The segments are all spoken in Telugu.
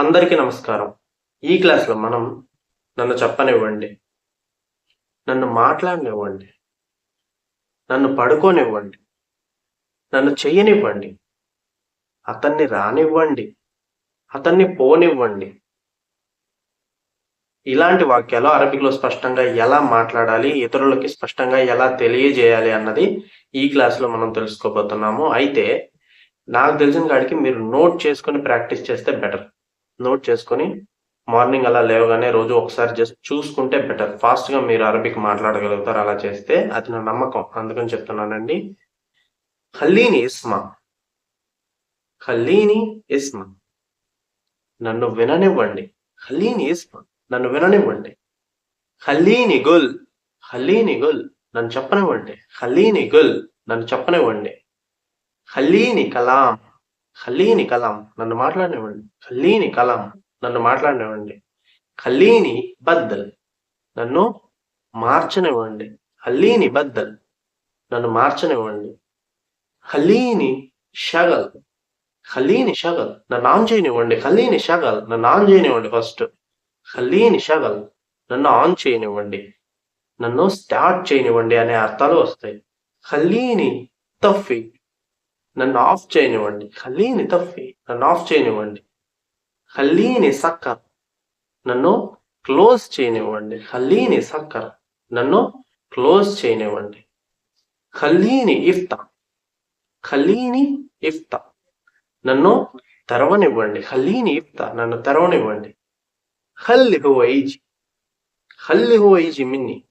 అందరికీ నమస్కారం. ఈ క్లాస్లో మనం నన్ను చెప్పనివ్వండి నన్ను మాట్లాడనివ్వండి నన్ను పడుకోనివ్వండి నన్ను చెయ్యనివ్వండి అతన్ని రానివ్వండి అతన్ని పోనివ్వండి. ఇలాంటి వాక్యాలు అరబిక్లో స్పష్టంగా ఎలా మాట్లాడాలి ఇతరులకి స్పష్టంగా ఎలా తెలియజేయాలి అన్నది ఈ క్లాస్లో మనం తెలుసుకోబోతున్నాము. అయితే నాకు తెలిసిన కాడికి మీరు నోట్ చేసుకుని ప్రాక్టీస్ చేస్తే బెటర్. నోట్ చేసుకొని మార్నింగ్ అలా లేవగానే రోజు ఒకసారి జస్ట్ చూసుకుంటే బెటర్ ఫాస్ట్గా మీరు అరబిక్ మాట్లాడగలుగుతారు. అలా చేస్తే అది నా నమ్మకం. అందుకని చెప్తున్నానండి. హల్లీని ఇస్మా. హల్లీని ఇస్మా. నన్ను విననివ్వండి. హల్లీని ఇస్మా. నన్ను విననివ్వండి. హల్లీని గుల్. హల్లీని గుల్. నన్ను చెప్పనివ్వండి. హల్లీని గుల్. నన్ను చెప్పనివ్వండి. హల్లీని కలాం. ఖలీని కలాం నన్ను మాట్లాడినివ్వండి. ఖలీని కలాం నన్ను మాట్లాడినివ్వండి. ఖలీని బద్దల్ నన్ను మార్చనివ్వండి. హలీని బద్దల్ నన్ను మార్చనివ్వండి. ఖల్లీని షగల్ ఖల్లీని షగల్ నన్ను ఆన్ చేయనివ్వండి ఖల్లీని షగల్ నన్ను ఆన్ చేయనివ్వండి ఫస్ట్. ఖల్లీని షగల్ నన్ను ఆన్ చేయనివ్వండి నన్ను స్టార్ట్ చేయనివ్వండి అనే అర్థాలు వస్తాయి. ఖల్లీని తఫీ నన్ను ఆఫ్ చేయనివ్వండి. ఖల్లీని తప్పి నన్ను ఆఫ్ చేయనివ్వండి. ఖల్లీని సక్కర్ నన్ను క్లోజ్ చేయనివ్వండి. ఖల్లీని సక్కర్ నన్ను క్లోజ్ చేయనివ్వండి. ఖల్లీని ఇఫ్తా ఖలీని ఇఫ్తా నన్ను తెరవనివ్వండి. ఖల్లీని ఇఫ్తా నన్ను తెరవనివ్వండి. ఖల్లి హువ ఈజీ ఖల్లి హువ ఈజీ మిన్ని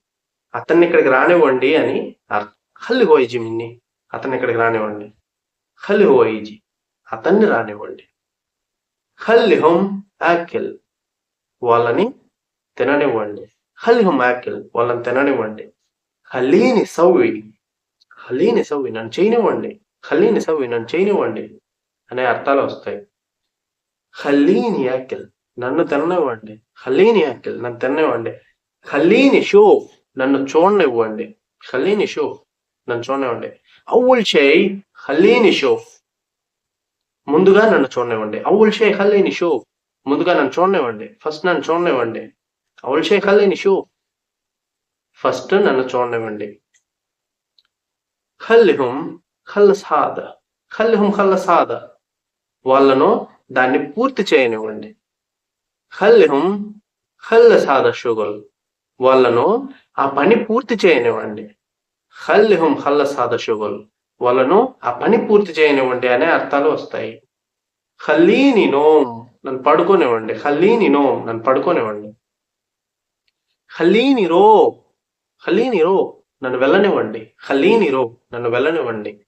అతన్ని ఇక్కడికి రానివ్వండి అని అర్థం. ఖల్లి హువ ఈజీ మిన్ని అతన్ని ఇక్కడికి రానివ్వండి. ఖల్లి ఈజీ అతన్ని రానివ్వండి ఖల్లిహుం యాకిల్ వాళ్ళని తిననివ్వండి ఖల్లిహుం యాకిల్ వాళ్ళని తిననివ్వండి ఖలీని సవ్వి ఖలీని సవ్వి నన్ను చేయనివ్వండి ఖలీని సవ్వి నన్ను చేయనివ్వండి అనే అర్థాలు వస్తాయి ఖలీని యాకిల్ నన్ను తిననివ్వండి ఖలీని యాకిల్ నన్ను తిననివ్వండి ఖలీని షో నన్ను చూడనివ్వండి ఖలీని షో నన్ను చూడనివ్వండి. అవుల్ షేయ్ ఖలీని షోఫ్. ముందుగా నన్ను చూడనివ్వండి. అవుల్ షేయ్ ఖల్లీని షో ముందుగా నన్ను చూడనివ్వండి. ఫస్ట్ నన్ను చూడనివ్వండి. అవుల్ షేయ్ ఖల్లీని షో ఫస్ట్ నన్ను చూడనివ్వండి. ఖల్లిహుం ఖల్లసాద ఖల్లిహుం ఖల్లసాద వాళ్ళను దాన్ని పూర్తి చేయనివ్వండి. ఖల్లిహుం ఖల్లసాద షుగల్. వాళ్ళను ఆ పని పూర్తి చేయనివ్వండి. హల్లిహుం హల్ల షుగల్ వాళ్ళను ఆ పని పూర్తి చేయనివ్వండి అనే అర్థాలు వస్తాయి. హల్లీని నోమ్ నన్ను పడుకోనివ్వండి. హల్లీని నోమ్ నన్ను పడుకోనివ్వండి. హల్లీని రో హల్లీని రో నన్ను వెళ్ళనివ్వండి. హల్లీని రో నన్ను వెళ్ళనివ్వండి.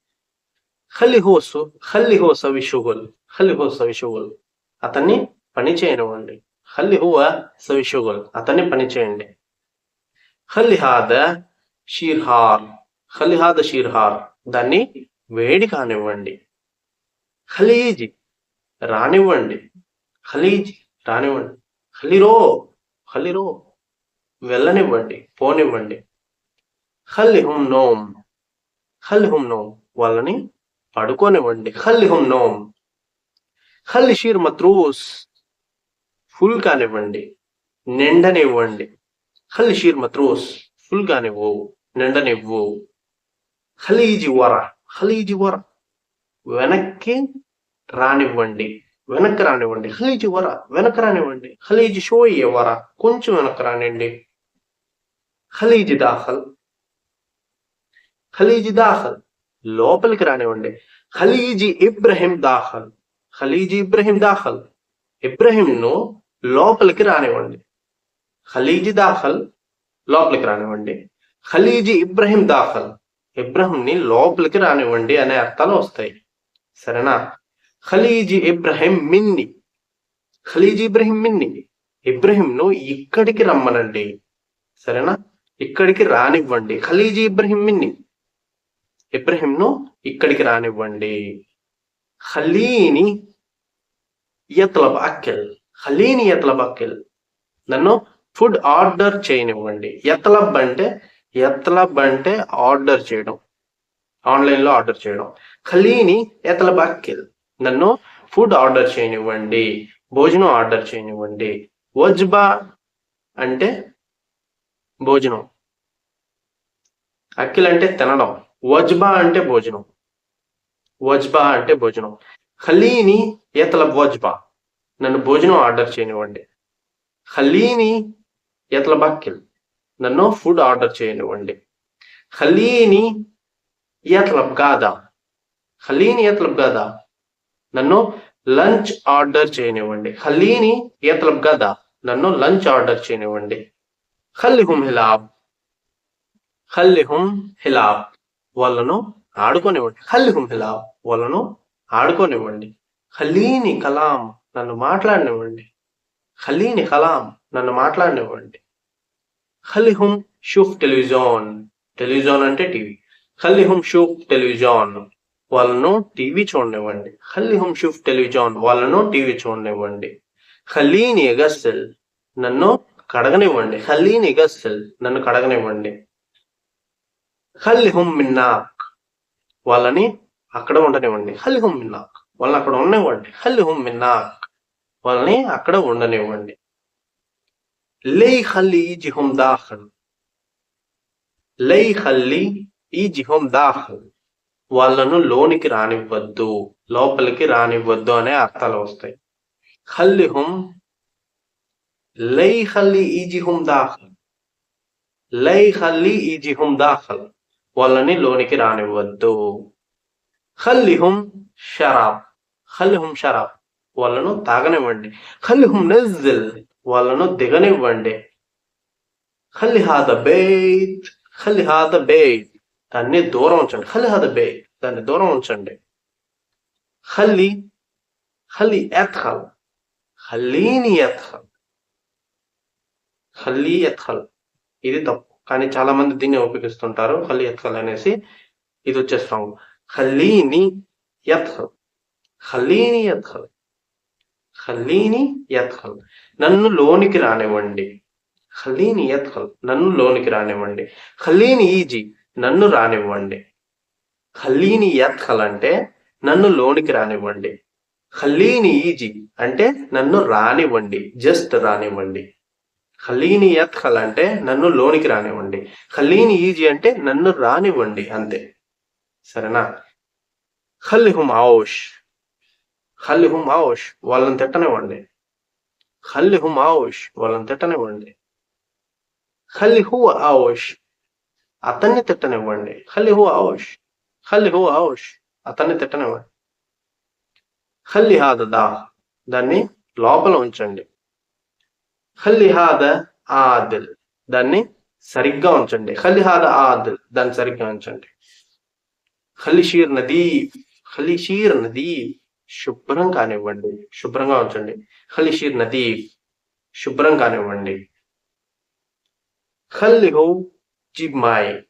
హలిహోసు హల్లిహో సవిషుగుల్ హోస విషుగుల్ విషుగుల్ అతన్ని పని చేయనివ్వండి. హల్లిహువ సవిషుగుల్ అతన్ని పని చేయండి. హల్లిహాద షీర్హార్. ఖలిహాద షీర్హార్. దాన్ని వేడి కానివ్వండి. ఖలీజి రానివ్వండి. ఖలీజి రానివ్వండి. ఖలిరో ఖలిరో. వెళ్ళనివ్వండి పోనివ్వండి. ఖల్లిహుం నోమ్. ఖల్లిహుం నోమ్. వాళ్ళని పడుకోనివ్వండి. ఖల్లిహుం నోమ్. ఖల్లి షీర్ మత్రూస్. ఫుల్ కానివ్వండి. నిండనివ్వండి. ఖల్లి షీర్ మత్రూస్. ఫుల్ కానివ్వు. నిండనివ్వు. ఖలీజి వర. ఖలీజి వర. వెనక్కి రానివ్వండి. వెనక్కి రానివ్వండి. ఖలీజి వర. వెనక్కి రానివ్వండి. ఖలీజి షోయ్య వర. కొంచెం వెనక్కి రానివ్వండి. ఖలీజి దాఖల్. ఖలీజి దాఖల్. లోపలికి రానివ్వండి. ఖలీజి ఇబ్రహీం దాఖల్. ఖలీజి ఇబ్రహీం దాఖల్. ఇబ్రహీంను లోపలికి రానివ్వండి. ఖలీజి దాఖల్. లోపలికి రానివ్వండి. ఖలీజి ఇబ్రహీం దాఖల్. ఇబ్రహంని లోపలికి రానివ్వండి అనే అర్థాలు వస్తాయి. సరేనా? ఖలీజీ ఇబ్రహీం మిన్ని. ఖలీజీ ఇబ్రహీం మిన్ని. ఇబ్రహీంను ఇక్కడికి రమ్మనండి. సరేనా? ఇక్కడికి రానివ్వండి. ఖలీజీ ఇబ్రహీం మిన్ని. ఇబ్రహీంను ఇక్కడికి రానివ్వండి. ఖలీని యత్లబ్ అక్కిల్ ఖలీని యత్లబ్ అక్కిల్ నన్ను ఫుడ్ ఆర్డర్ చేయనివ్వండి. యత్లబ్ అంటే ఎత్లబ్ అంటే ఆర్డర్ చేయడం. ఆన్లైన్లో ఆర్డర్ చేయడం. ఖలీని ఎతలబాక్కిల్ నన్ను ఫుడ్ ఆర్డర్ చేయనివ్వండి భోజనం ఆర్డర్ చేయనివ్వండి. వజ్బా అంటే భోజనం. అక్కిల్ అంటే తినడం. వజ్బా అంటే భోజనం. వజ్బా అంటే భోజనం. ఖలీని ఎతలబ్ వజ్బా. నన్ను భోజనం ఆర్డర్ చేయనివ్వండి. ఖలీని ఏతల నన్ను ఫుడ్ ఆర్డర్ చేయనివ్వండి. ఖలీని యత్లబ్ గాదా ఖలీని యత్లబ్ గాదా నన్ను లంచ్ ఆర్డర్ చేయనివ్వండి. ఖలీని యత్లబ్ గాదా నన్ను లంచ్ ఆర్డర్ చేయనివ్వండి. ఖల్లిహుం హిలాబ్. ఖల్లిహుం హిలాబ్. వాళ్ళను ఆడుకోనివ్వండి. ఖల్లిహుం హిలాబ్. వాళ్ళను ఆడుకోనివ్వండి. ఖలీని కలాం నన్ను మాట్లాడనివ్వండి. ఖలీని కలాం నన్ను మాట్లాడనివ్వండి. ఖలిహుం షూఫ్ టెలివిజాన్. టెలివిజాన్ అంటే టీవీ. ఖలిహుం షూఫ్ టెలివిజాన్. వాళ్ళను టీవీ చూడనివ్వండి. ఖలిహుం షూఫ్ టెలివిజాన్. వాళ్ళను టీవీ చూడనివ్వండి. ఖలీని ఎగస్సెల్ నన్ను కడగనివ్వండి. ఖలీని ఎగస్సెల్ నన్ను కడగనివ్వండి. ఖలిహుం మిన్నాక్. వాళ్ళని అక్కడ ఉండనివ్వండి. ఖలిహుం మిన్నాక్. వాళ్ళని అక్కడ ఉండనివ్వండి. ఖలిహుం మిన్నాక్. వాళ్ళని అక్కడ ఉండనివ్వండి. లే ఖల్లి జిహుం దాఖల్ లై ఖల్లి ఈ జిహుం దాఖల్ వాళ్ళను లోనికి రానివ్వద్దు లోపలికి రానివ్వద్దు అనే అర్థాలు వస్తాయి ఖల్లిహుం లై ఖల్లి ఈ జిహుం దాఖల్ లై ఖల్లి ఈ జిహుం దాఖల్ వాళ్ళని లోనికి రానివ్వద్దు ఖల్లిహుం షరాబ్ ఖల్లిహుం షరాబ్ వాళ్ళను తాగనివ్వండి ఖల్లిహుం నజ్జిల్ వాళ్ళను దిగనివ్వండి. ఖలిహాద హాద ఖలిహాద ఖల్లి దాన్ని దూరం ఉంచండి. ఖలిహాద హాద దాన్ని దూరం ఉంచండి. ఖల్లి ఖల్లి ఎత్ఖల్ ఖల్లీని ఎత్ఖల్ ఖల్లీ ఎత్ఖల్ ఇది తప్పు. కానీ చాలా మంది దీన్ని ఉపయోగిస్తుంటారు ఖల్లీ ఎత్ఖల్ అనేసి. ఇది వచ్చేస్తాము ఖల్లీని ఎత్ఖల్ ఖల్లీని ఎత్ఖల్ ఖలీని యత్ఖల్ నన్ను లోనికి రానివ్వండి ఖలీని యత్ఖల్ నన్ను లోనికి రానివ్వండి ఖలీని ఈజీ నన్ను రానివ్వండి ఖలీని యత్ఖల్ అంటే నన్ను లోనికి రానివ్వండి ఖలీని ఈజీ అంటే నన్ను రానివ్వండి జస్ట్ రానివ్వండి ఖలీని యత్ఖల్ అంటే నన్ను లోనికి రానివ్వండి ఖలీని ఈజీ అంటే నన్ను రానివ్వండి అంతే సరేనా ఖల్లిహుం ఆవుష్ హల్లిహుం ఆవుష్ వాళ్ళని తిట్టనివ్వండి. హల్లిహుం ఆవుష్ వాళ్ళని తిట్టనివ్వండి. హల్లిహు ఆవుష్ అతన్ని తిట్టనివ్వండి. హల్లిహు ఆవుష్ హల్లిహు ఆవుష్ అతన్ని తిట్టనివ్వండి. హల్లిహాద దా దాన్ని లోపల ఉంచండి. హల్లిహాద ఆదిల్ దాన్ని సరిగ్గా ఉంచండి. ఖలిహాద ఆదిల్ దాన్ని సరిగ్గా ఉంచండి. ఖలిషీర్ నదీ ఖలిషీర్ నదీ శుభ్రం కానివ్వండి శుభ్రంగా ఉంచండి. ఖలిషీర్ నదీ శుభ్రం కానివ్వండి. ఖల్లిహో జిబ్మాయ్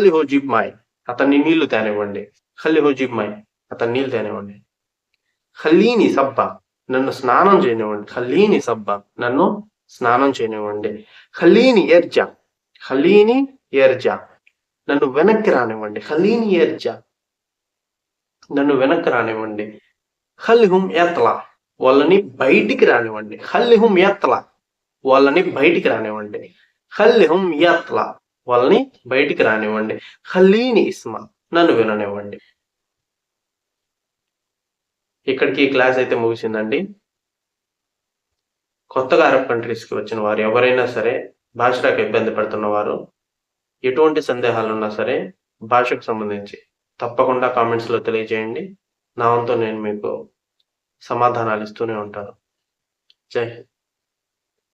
జిబ్ జిబ్మాయ్ అతన్ని నీళ్ళు తేనివ్వండి. ఖల్లిహో జిబ్మాయ్ అతన్ని నీళ్ళు తేనివ్వండి. ఖల్లీని సబ్బ నన్ను స్నానం చేయనివ్వండి. ఖల్లీని సబ్బ నన్ను స్నానం చేయనివ్వండి. ఖల్లీని ఎర్జా ఖల్లీని ఎర్జా నన్ను వెనక్కి రానివ్వండి. ఖలీని ఎర్జా నన్ను వెనక్కి రానివ్వండి. హల్లిహుం ఎత్తలా వాళ్ళని బయటికి రానివ్వండి. హల్లిహుం ఎత్తలా వాళ్ళని బయటికి రానివ్వండి. హల్లిహుం ఎత్తలా వాళ్ళని బయటికి రానివ్వండి. హల్లీని ఇస్మా. నన్ను విననివ్వండి. ఇక్కడికి క్లాస్ అయితే ముగిసిందండి. కొత్తగా అరబ్ కంట్రీస్కి వచ్చిన వారు ఎవరైనా సరే భాషకు ఇబ్బంది పడుతున్న వారు ఎటువంటి సందేహాలు ఉన్నా సరే భాషకు సంబంధించి తప్పకుండా కామెంట్స్లో తెలియజేయండి. నా వంతు నేను మీకు సమాధానాలు ఇస్తూనే ఉంటారు. జై హింద్.